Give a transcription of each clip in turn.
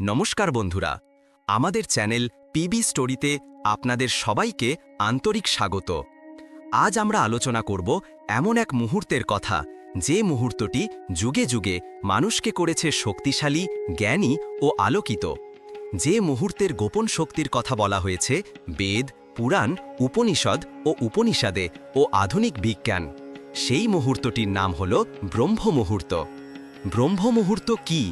নমস্কার বন্ধুরা, আমাদের চ্যানেল পিবি স্টোরিতে আপনাদের সবাইকে আন্তরিক স্বাগত। আজ আমরা আলোচনা করব এমন এক মুহূর্তের কথা, যে মুহূর্তটি যুগে যুগে মানুষকে করেছে শক্তিশালী, জ্ঞানী ও আলোকিত। যে মুহূর্তের গোপন শক্তির কথা বলা হয়েছে বেদ, পুরাণ, উপনিষদ ও উপনিষদে ও আধুনিক বিজ্ঞান। সেই মুহূর্তটির নাম হল ব্রহ্ম মুহূর্ত ব্রহ্ম মুহূর্ত কী?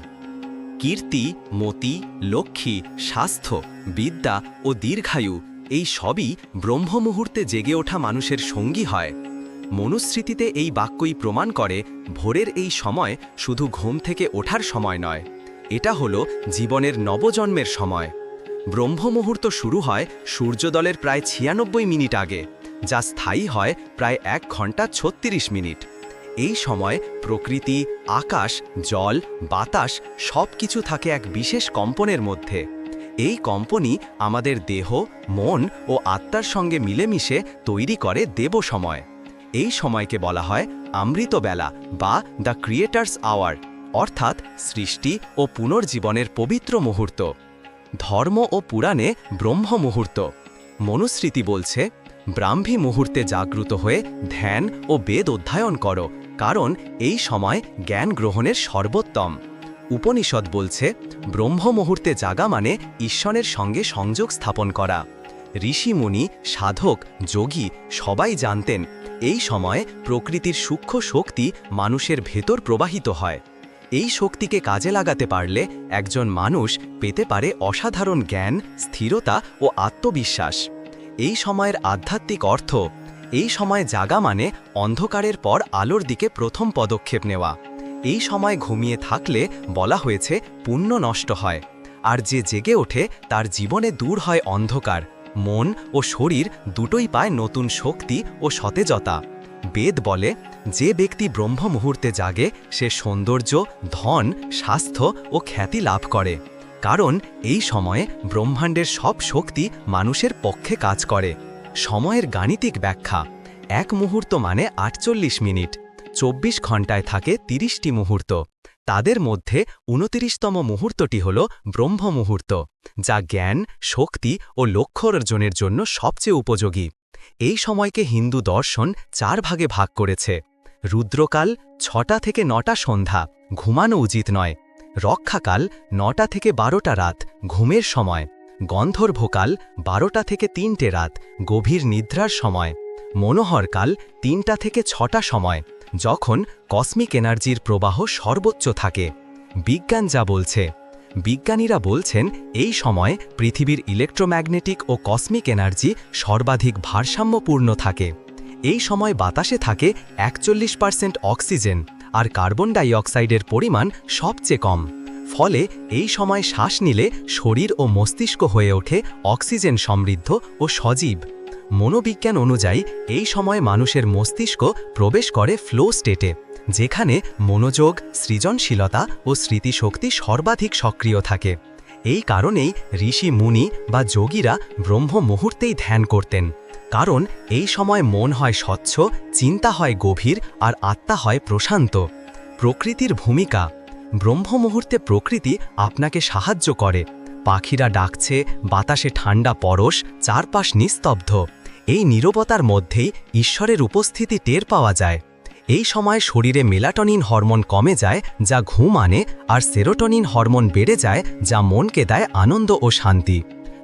কীর্তি, মতি, লক্ষ্মী, স্বাস্থ্য, বিদ্যা ও দীর্ঘায়ু, এই সবই ব্রহ্ম মুহূর্তে জেগে ওঠা মানুষের সঙ্গী হয়। মনুস্মৃতিতে এই বাক্যই প্রমাণ করে ভোরের এই সময় শুধু ঘুম থেকে ওঠার সময় নয়, এটা হলো জীবনের নবজন্মের সময়। ব্রহ্ম মুহূর্ত শুরু হয় সূর্যোদলের প্রায় ছিয়ানব্বই মিনিট আগে, যা স্থায়ী হয় প্রায় এক ঘণ্টা ছত্রিশ মিনিট। এই সময় প্রকৃতি, আকাশ, জল, বাতাস সব কিছু থাকে এক বিশেষ কম্পনের মধ্যে। এই কম্পনই আমাদের দেহ, মন ও আত্মার সঙ্গে মিলেমিশে তৈরি করে দেব সময়। এই সময়কে বলা হয় অমৃতবেলা বা দ্য ক্রিয়েটার্স আওয়ার, অর্থাৎ সৃষ্টি ও পুনর্জীবনের পবিত্র মুহূর্ত। ধর্ম ও পুরাণে ব্রহ্ম মুহূর্ত। মনুস্মৃতি বলছে, ব্রাহ্মী মুহূর্তে জাগ্রত হয়ে ধ্যান ও বেদ অধ্যয়ন করো। কারণ এই সময় জ্ঞান গ্রহণের সর্বোত্তম। উপনিষদ বলছে ব্রহ্ম মুহূর্তে জাগা মানে ঈশ্বরের সঙ্গে সংযোগ স্থাপন করা। ঋষিমুনি সাধক, যোগী সবাই জানতেন, এই সময় প্রকৃতির সূক্ষ্ম শক্তি মানুষের ভেতর প্রবাহিত হয়। এই শক্তিকে কাজে লাগাতে পারলে একজন মানুষ পেতে পারে অসাধারণ জ্ঞান, স্থিরতা ও আত্মবিশ্বাস। এই সময়ের আধ্যাত্মিক অর্থ এই সময় জাগা মানে অন্ধকারের পর আলোর দিকে প্রথম পদক্ষেপ নেওয়া। এই সময় ঘুমিয়ে থাকলে বলা হয়েছে পুণ্য নষ্ট হয়। আর যে জেগে ওঠে তার জীবনে দূর হয় অন্ধকার। মন ও শরীর দুটোই পায় নতুন শক্তি ও সতেজতা। বেদ বলে, যে ব্যক্তি ব্রহ্ম মুহূর্তে জাগে, সে সৌন্দর্য, ধন, স্বাস্থ্য ও খ্যাতি লাভ করে। কারণ এই সময়ে ব্রহ্মাণ্ডের সব শক্তি মানুষের পক্ষে কাজ করে। সময়ের গাণিতিক ব্যাখ্যা। এক মুহূর্ত মানে আটচল্লিশ মিনিট। চব্বিশ ঘন্টায় থাকে তিরিশটি মুহূর্ত। তাদের মধ্যে উনতিরিশতম মুহূর্তটি হল ব্রহ্ম মুহূর্ত, যা জ্ঞান, শক্তি ও লক্ষ্য অর্জনের জন্য সবচেয়ে উপযোগী। এই সময়কে হিন্দু দর্শন চার ভাগে ভাগ করেছে। রুদ্রকাল ছটা থেকে নটা সন্ধ্যা, ঘুমানো উচিত নয়। রক্ষাকাল নটা থেকে বারোটা রাত, ঘুমের সময়। গন্ধর্ভকাল বারোটা থেকে তিনটে রাত, গভীর নিদ্রার সময়, মনোহরকাল তিনটা থেকে ছটা সময়, যখন কসমিক এনার্জির প্রবাহ সর্বোচ্চ থাকে। বিজ্ঞান যা বলছে, বিজ্ঞানীরা বলছেন এই সময় পৃথিবীর ইলেকট্রোম্যাগনেটিক ও কসমিক এনার্জি সর্বাধিক ভারসাম্যপূর্ণ থাকে। এই সময় বাতাসে থাকে একচল্লিশ পার্সেন্ট অক্সিজেন আর কার্বন ডাইঅক্সাইডের পরিমাণ সবচেয়ে কম। ফলে এই সময় শ্বাস নিলে শরীর ও মস্তিষ্ক হয়ে ওঠে অক্সিজেন সমৃদ্ধ ও সজীব। মনোবিজ্ঞান অনুযায়ী এই সময় মানুষের মস্তিষ্ক প্রবেশ করে ফ্লো স্টেটে, যেখানে মনোযোগ, সৃজনশীলতা ও স্মৃতিশক্তি সর্বাধিক সক্রিয় থাকে। এই কারণেই ঋষি মুনি বা যোগীরা ব্রহ্ম মুহূর্তেই ধ্যান করতেন, কারণ এই সময় মন হয় স্বচ্ছ, চিন্তা হয় গভীর আর আত্মা হয় প্রশান্ত। প্রকৃতির ভূমিকা ব্রহ্ম মুহূর্তে প্রকৃতি আপনাকে সাহায্য করে। পাখিরা ডাকছে, বাতাসে ঠান্ডা পরশ, চারপাশ নিস্তব্ধ। এই নীরবতার মধ্যেই ঈশ্বরের উপস্থিতি টের পাওয়া যায়। এই সময় শরীরে মেলাটনিন হরমোন কমে যায়, যা ঘুম আনে, আর সেরোটনিন হরমোন বেড়ে যায়, যা মনকে দেয় আনন্দ ও শান্তি।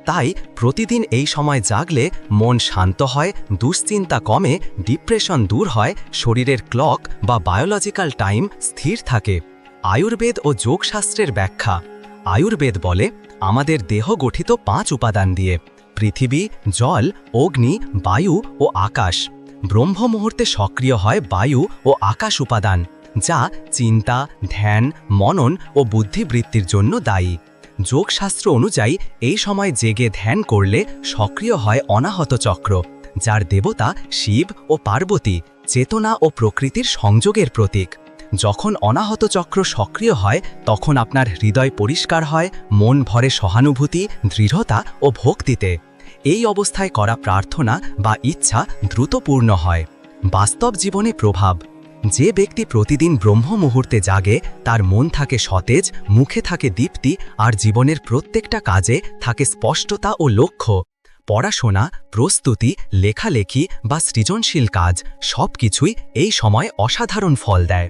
তাই প্রতিদিন এই সময় জাগলে মন শান্ত হয়, দুশ্চিন্তা কমে, ডিপ্রেশন দূর হয়, শরীরের ক্লক বা বায়োলজিক্যাল টাইম স্থির থাকে। আয়ুর্বেদ ও যোগশাস্ত্রের ব্যাখ্যা। আয়ুর্বেদ বলে, আমাদের দেহ গঠিত পাঁচ উপাদান দিয়ে, পৃথিবী, জল, অগ্নি, বায়ু ও আকাশ। ব্রহ্ম মুহূর্তে সক্রিয় হয় বায়ু ও আকাশ উপাদান, যা চিন্তা, ধ্যান, মনন ও বুদ্ধিবৃত্তির জন্য দায়ী। যোগশাস্ত্র অনুযায়ী, এই সময় জেগে ধ্যান করলে সক্রিয় হয় অনাহত চক্র, যার দেবতা শিব ও পার্বতী, চেতনা ও প্রকৃতির সংযোগের প্রতীক। যখন অনাহত চক্র সক্রিয় হয়, তখন আপনার হৃদয় পরিষ্কার হয়, মন ভরে সহানুভূতি, দৃঢ়তা ও ভক্তিতে। এই অবস্থায় করা প্রার্থনা বা ইচ্ছা দ্রুত পূর্ণ হয়। বাস্তব জীবনে প্রভাব। যে ব্যক্তি প্রতিদিন ব্রহ্ম মুহূর্তে জাগে, তার মন থাকে সতেজ, মুখে থাকে দীপ্তি, আর জীবনের প্রত্যেকটা কাজে থাকে স্পষ্টতা ও লক্ষ্য। পড়াশোনা, প্রস্তুতি, লেখালেখি বা সৃজনশীল কাজ সব কিছুই এই সময় অসাধারণ ফল দেয়।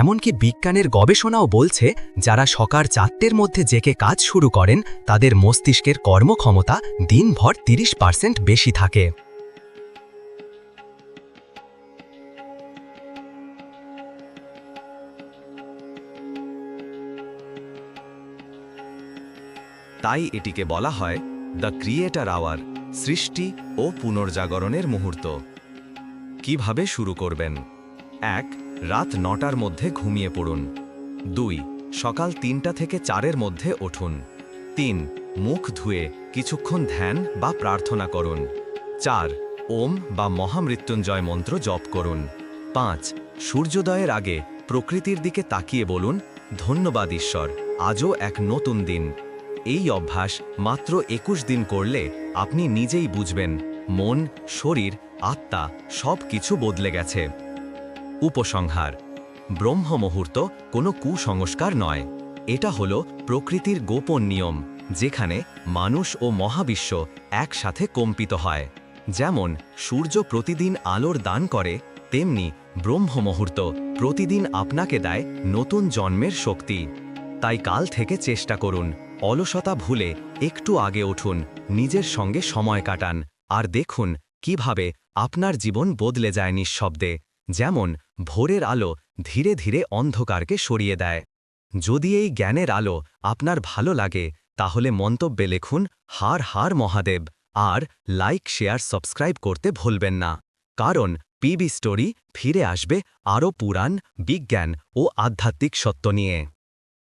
এমনকি বিজ্ঞানের গবেষণাও বলছে, যারা সকাল চারটের মধ্যে জেকে কাজ শুরু করেন, তাদের মস্তিষ্কের কর্মক্ষমতা দিনভর তিরিশ পার্সেন্ট বেশি থাকে। তাই এটিকে বলা হয় দ্য ক্রিয়েটার আওয়ার সৃষ্টি ও পুনর্জাগরণের মুহূর্ত। কীভাবে শুরু করবেন? এক রাত নটার মধ্যে ঘুমিয়ে পড়ুন। দুই, সকাল তিনটা থেকে চারের মধ্যে উঠুন। তিন, মুখ ধুয়ে কিছুক্ষণ ধ্যান বা প্রার্থনা করুন। চার, ওম বা মহামৃত্যুঞ্জয় মন্ত্র জপ করুন। পাঁচ, সূর্যোদয়ের আগে প্রকৃতির দিকে তাকিয়ে বলুন, ধন্যবাদ ঈশ্বর, আজও এক নতুন দিন। এই অভ্যাস মাত্র একুশ দিন করলে আপনি নিজেই বুঝবেন, মন, শরীর, আত্মা সব কিছু বদলে গেছে। উপসংহার। ব্রহ্ম মুহূর্ত কোনো কুসংস্কার নয়। এটা হল প্রকৃতির গোপন নিয়ম, যেখানে মানুষ ও মহাবিশ্ব একসাথে কম্পিত হয়। যেমন, সূর্য প্রতিদিন আলোর দান করে, তেমনি ব্রহ্ম মুহূর্ত প্রতিদিন আপনাকে দেয় নতুন জন্মের শক্তি। তাই কাল থেকে চেষ্টা করুন, অলসতা ভুলে একটু আগে উঠুন, নিজের সঙ্গে সময় কাটান, আর দেখুন কীভাবে আপনার জীবন বদলে যায় নিঃশব্দে। যেমন ভোরের আলো ধীরে ধীরে অন্ধকারকে সরিয়ে দেয়। যদি এই জ্ঞানের আলো আপনার ভালো লাগে, তাহলে মন্তব্যে লিখুন, হার হার মহাদেব আর লাইক, শেয়ার, সাবস্ক্রাইব করতে ভুলবেন না। কারণ পিবি স্টোরি ফিরে আসবে আরও পুরাণ, বিজ্ঞান ও আধ্যাত্মিক সত্য নিয়ে।